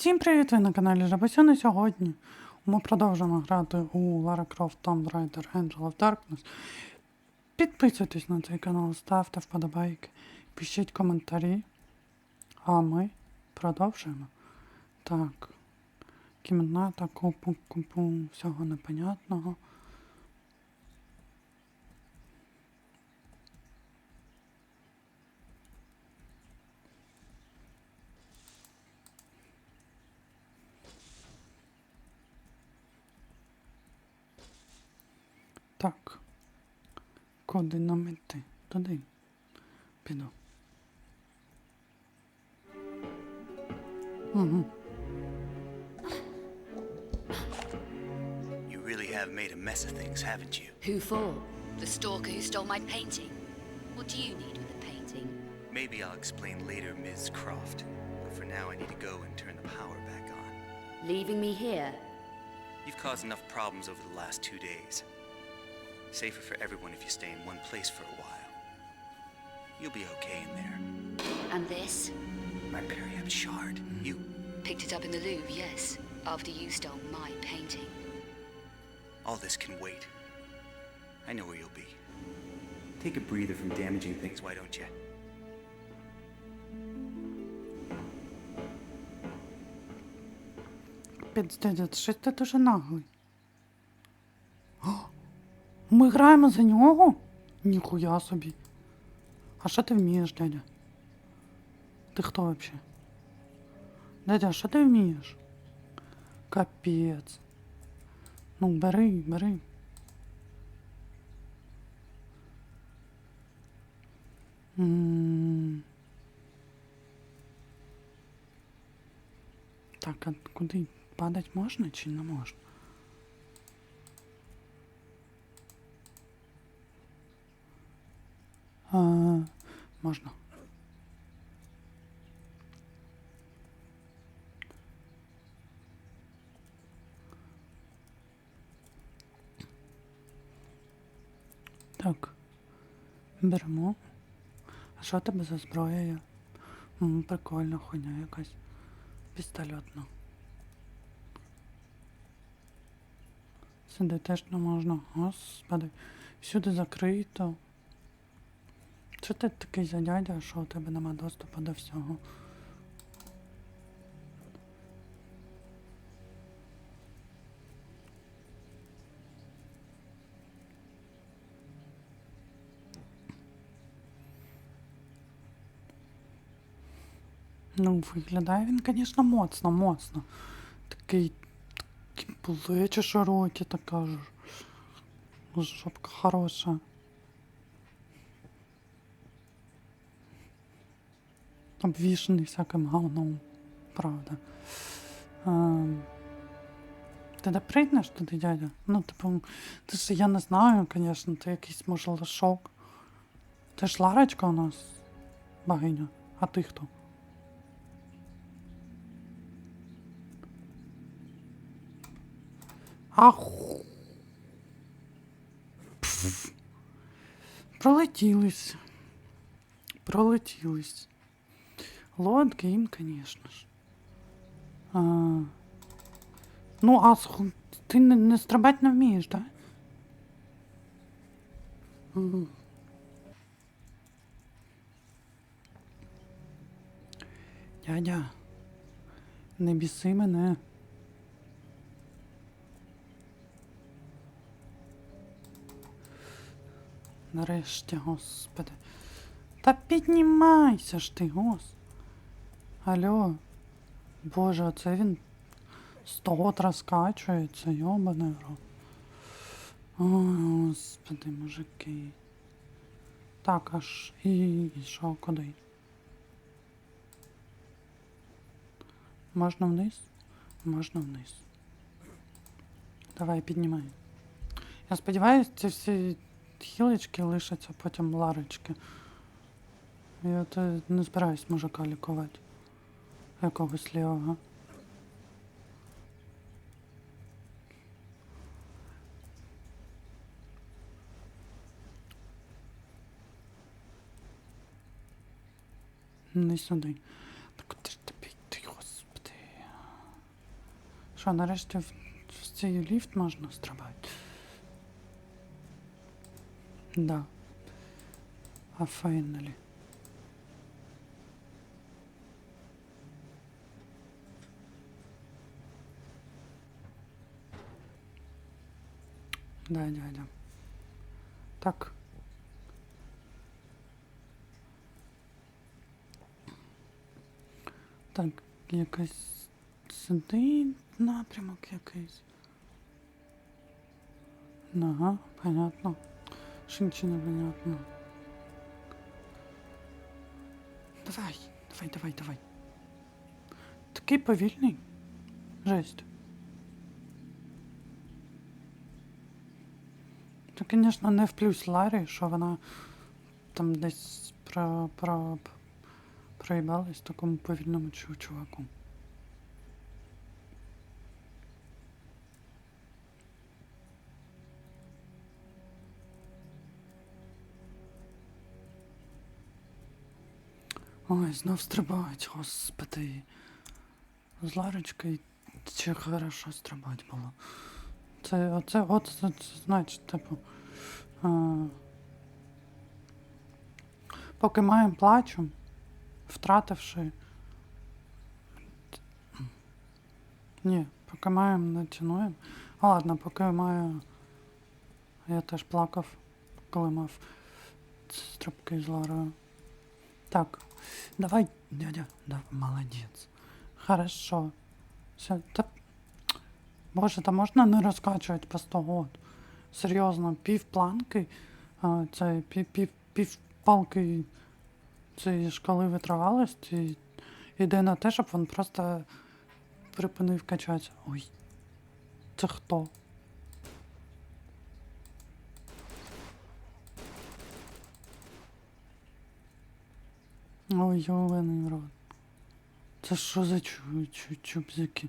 Всім привіт! Ви на каналі Жабасюни. Сьогодні ми продовжуємо грати у Lara Croft Tomb Raider Angel of Darkness. Підписуйтесь на цей канал, ставте вподобайки, пишіть коментарі. А ми продовжуємо. Так. Кімната, купу, купу всього непонятного. Так. Куди нам іти? Туди. Піду. Угу. You really have made a mess of things, haven't you? Who for? The stalker who stole my painting? What do you need with a painting? Maybe I'll explain later, Ms. Croft. But for now, I need to go and turn the power back on. Leaving me here? You've caused enough problems over the last two days. Safer for everyone if you stay in one place for a while. You'll be okay in there. And this? My periapt shard. Mm-hmm. You... Picked it up in the Louvre, yes. After you stole my painting. All this can wait. I know where you'll be. Take a breather from damaging things, why don't you? Ми граємо за нього? Ніхуя собі. А що ти вмієш, дядя? Ти хто вообще? Дядя, що ти вмієш? Капець. Ну, бери, бери. Так, а куди падать можна чи не можна? А, можна. Так. Беремо. А що тебе за зброя є? М, Прикольна хуйня якась. Пістольотна. Сюди теж не можна. Господи. Всюди закрито. Що ти такий за дядя, що у тебе нема доступу до всього? Ну, виглядає він, звісно, моцно, моцно. Такий, такі плечі широкі, така ж. Жопка хороша. Обвішаний всяким говном, правда. Ем, ти де прийдеш туди, дядя? Ну, типу, ти ж я не знаю, звісно, ти якийсь може лишок. Ти ж Ларочка у нас, богиня. А ти хто? Аху. Пролетілись. Пролетілись. Лот гейм, конечно ж. А, ну, а ти не, не не вмієш? Мгм. Дядя, не біси мене. Нарешті, господи. Та піднімайся ж ти, гос. Алло. Боже, оце він стот розкачується, йобаний рот. Ой, господи, мужики. Так, аж і, що, куди? Можна вниз? Можна вниз. Давай, піднімай. Я сподіваюся, ці всі хілочки лишаться потім ларочки. Я то не збираюсь мужика лікувати. Якогось лівого. Не сюди. Так куди ж тобі йти, господи. Що, нарешті в, в цей ліфт можна стрибати? Да. А файналі. Да, дядя. Так. Так, якийсь сюди напрямок якийсь. Ага, понятно. Що нічого не понятно. Давай, давай, давай, давай. Такий повільний. Жесть. Це, звісно, не в плюс Ларі, що вона там десь про, про, проїбалась такому повільному чуваку. Ой, знов стрибають, господи. З Ларочкою чи хорошо стрибати було. Це, оце, от, це, це значить, типу. А, поки маємо плачу, втративши. Ні, поки маємо не цінуємо. А ладно, поки маю. Я теж плакав, коли мав стрибки з Ларою. Так, давай, дядя, да, молодець. Хорошо. Все, та... Боже, та можна не розкачувати по 100 год. Серйозно, пів планки, а, це пів, пів, пів палки цієї шкали витривалості йде на те, щоб він просто припинив качатися. Ой. Це хто? Ой, йолений рот. Це що за чу, чу, чубзики?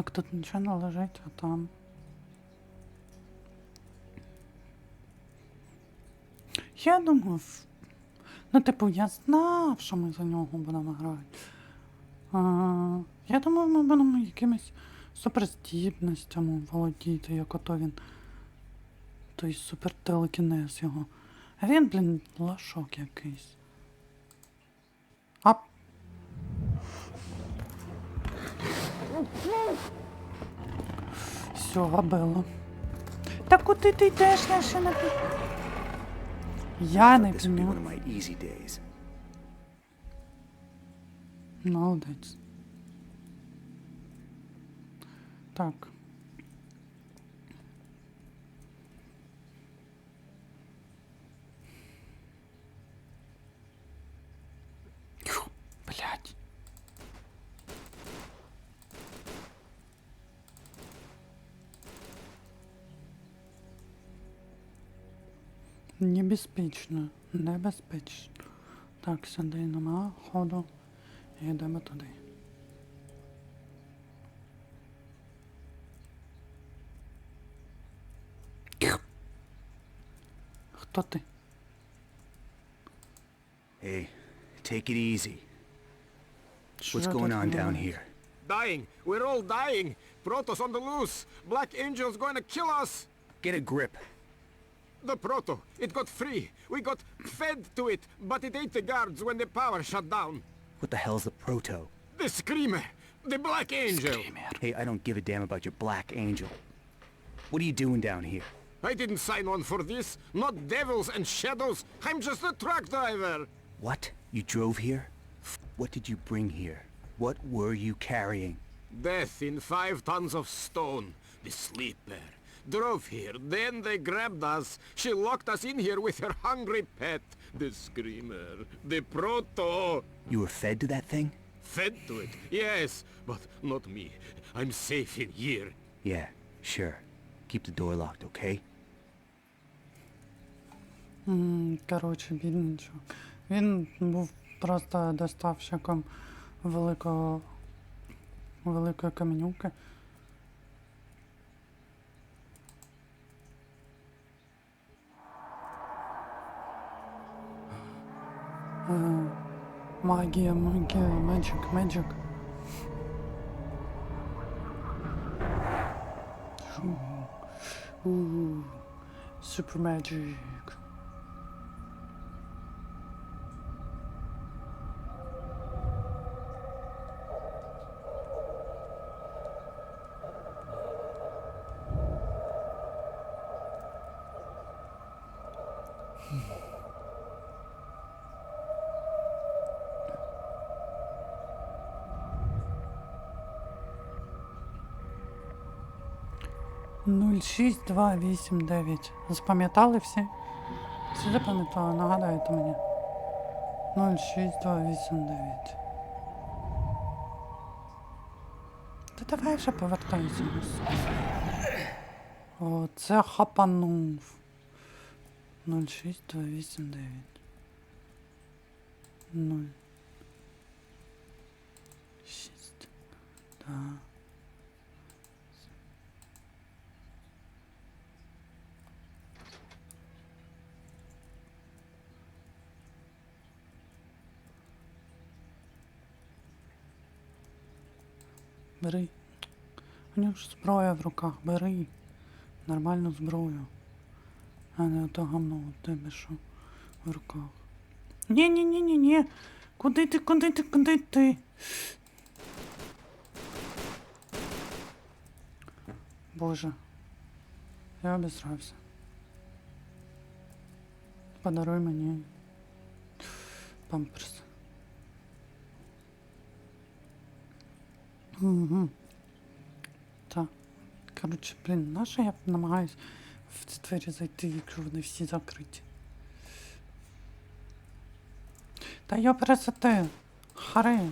Так, тут нічого не лежить, а там. Я думав. Ну, типу, я знав, що ми за нього будемо грати. А, я думав, ми будемо якимись суперздібностями володіти, як ото він. Той супертелекінез його. А він, блін, лашок якийсь. Все, габело. Та куди ти йдеш, я ще пі- Я не days. Молодець. Так. Блять. Небезпечно, небезпечно. Так, сюди нема ходу. Йдемо туди. Хто ти? Hey, take it easy. Що What's тут going on down відбувається? here? Dying. We're all dying. Protoss on the loose. Black Angel's going to kill us. Get a grip. The proto. It got free. We got fed to it, but it ate the guards when the power shut down. What the hell's the proto? The Screamer. The Black Angel. Screamer. Hey, I don't give a damn about your Black Angel. What are you doing down here? I didn't sign on for this. Not devils and shadows. I'm just a truck driver. What? You drove here? What did you bring here? What were you carrying? Death in five tons of stone. The sleeper Drove here. Then they grabbed us. She locked us in here with her hungry pet. The Screamer. The Proto. You were fed to that thing? Fed to it, yes, but not me. I'm safe in here. Yeah, sure. Keep the door locked, okay? М, Коротше, бідний чувак. Він був просто доставщиком великого великої каменюки. Е, Магія, магія, меджик, меджик. Ooh, super magic. Нуль шість два вісім дев'ять. Запам'ятали всі? Всі запам'ятали, нагадайте мені. 06289. Та давай вже повертайся. О, це хапанув. 06289. 0. 6. 2. Бери. У нього ж зброя в руках, бери. Нормальну зброю. А не ото гамно у тебе що в руках. ні ні ні ні ні Куди ти, куди ти, куди ти? Боже. Я обісрався. Подаруй мені памперс. Угу. Так. Коротше, блін, наша я намагаюсь в ці двері зайти, якщо вони всі закриті. Та я пересете. Харе.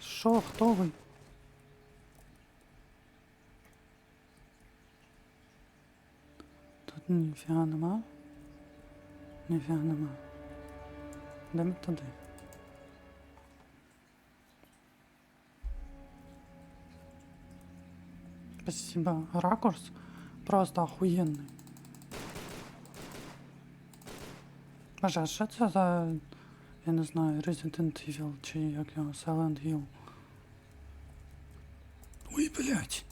Що, хто ви? Тут ніфіга нема. Ніфіга нема. Йдемо туди. Спасибо. Ракурс просто охуєнний. Боже, а що це за, я не знаю, Resident Evil чи як його Silent Hill? Ой, блядь.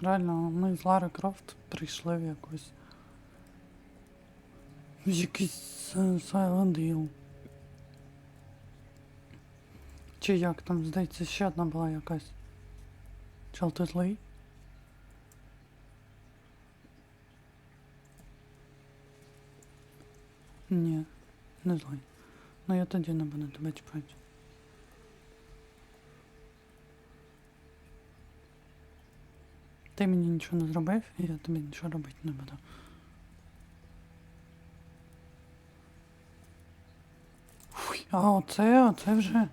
Реально, ми з Лари Крофт прийшли в якусь. Якийсь Silent Hill. Чи як там, здається, ще одна була якась. Чалтитлей? Ні, не злий. Ну я тоді не буду тебе чіпати. Ти мені нічого не зробив, і я тобі нічого робити не буду. А оце, оце вже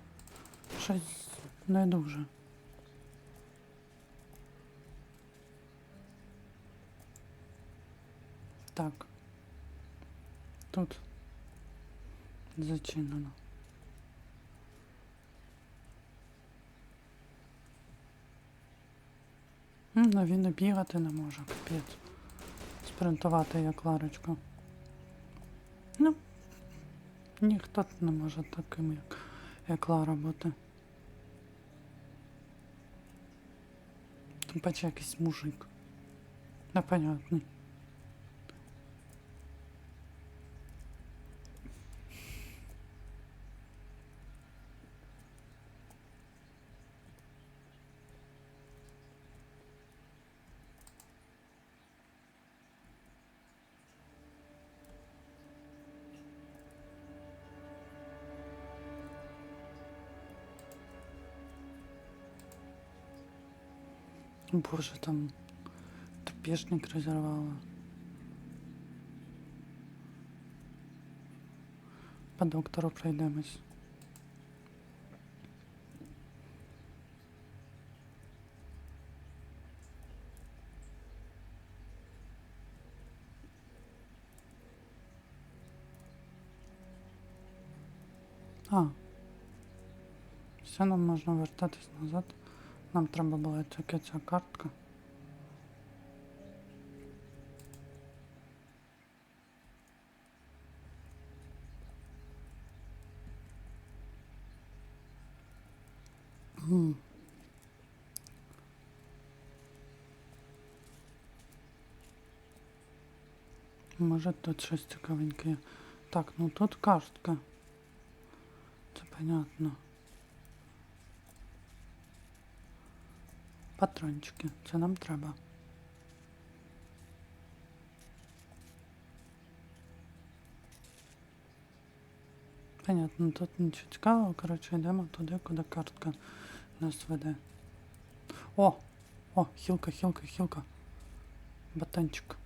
щось не дуже. Так. Тут зачинено. Ну він і бігати не може, капець. Спринтувати як Ларочка. Ну, ніхто не може таким, як, як Лара бути. Тим паче якийсь мужик. Непонятний. Боже, там трупешник разорвало. По доктору пройдемось. А. Все, нам можна вертатись назад. Нам треба була тільки ця картка. Може тут щось цікавеньке. Так, ну тут картка. Це понятно. Патрончики, це нам треба. Понятно, тут нічого цікавого, коротше, йдемо туди, куди картка нас веде. О! О, хілка, хілка, хілка. Батончик.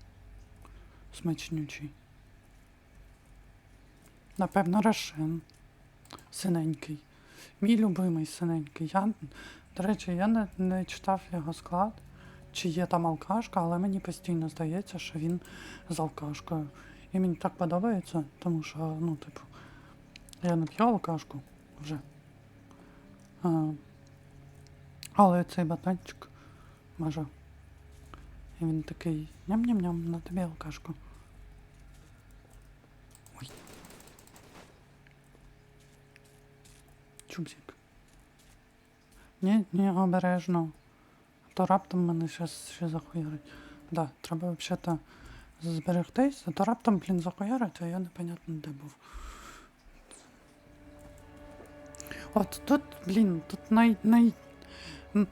Смачнючий. Напевно, Рошен. Синенький. Мій любимий синенький. Я, до речі, я не, не читав його склад, чи є там алкашка, але мені постійно здається, що він з алкашкою. І мені так подобається, тому що, ну, типу, я не п'ю алкашку вже. А, але цей батончик може. І він такий ням-ням-ням на тобі алкашку. Ой. Чубзик. Ні, ні, обережно. То раптом мене щас ще захуярить. Да, треба взагалі зберегтись, а то раптом, блін, захуярить, а я непонятно де був. От тут, блін, тут най, най,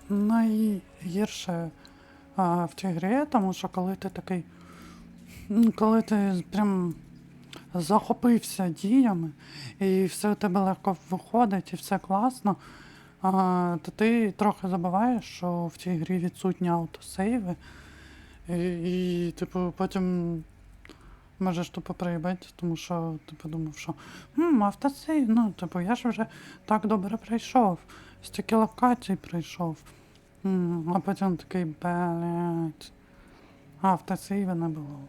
найгірше а, в цій грі, тому що коли ти такий. Коли ти прям захопився діями, і все у тебе легко виходить, і все класно, то ти трохи забуваєш, що в цій грі відсутні автосейви. І, і типу, потім можеш тупо проїбати, тому що ти подумав, що хм, автосейв, ну, типу, я ж вже так добре пройшов, стільки локацій пройшов. М, А потім такий, блядь, автосейва не було.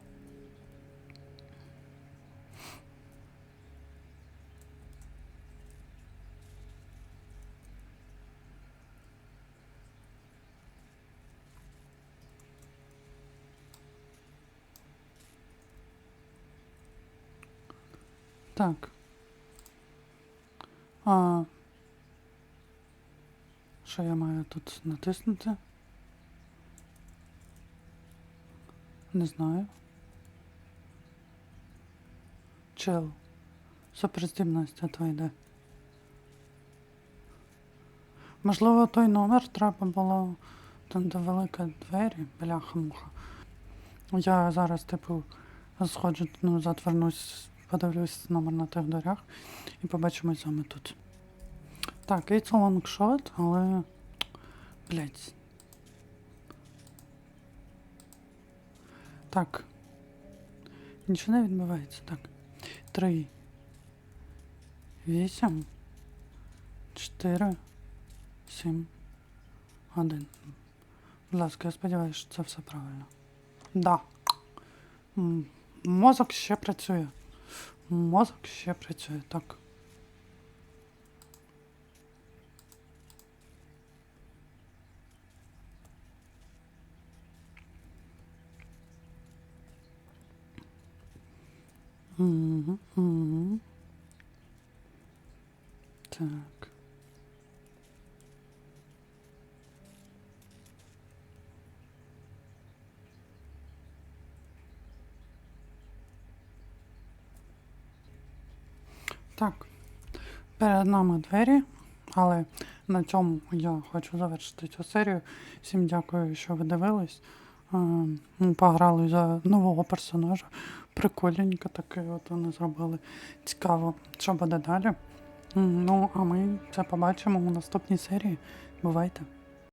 Так. А. Що я маю тут натиснути? Не знаю. Чел. Суперздібність, а то йде. Можливо, той номер треба було там, де велика двері, бляха-муха. Я зараз, типу, сходжу, ну, назад вернусь, подивлюсь номер на тих дверях і побачимось з вами тут. Так, it's a long shot, але. Блять. Так. Нічого не відбувається. Так. Три. Вісім. Чотири. Сім. Один. Будь ласка, я сподіваюся, що це все правильно. Да. Мозок ще працює. Мозок ще працює, так. Угу, угу. Так. Так. Перед нами двері, але на цьому я хочу завершити цю серію. Всім дякую, що ви дивились. Е, Ми пограли за нового персонажа. Прикольненько таке от вони зробили. Цікаво, що буде далі. Ну, а ми це побачимо у наступній серії. Бувайте!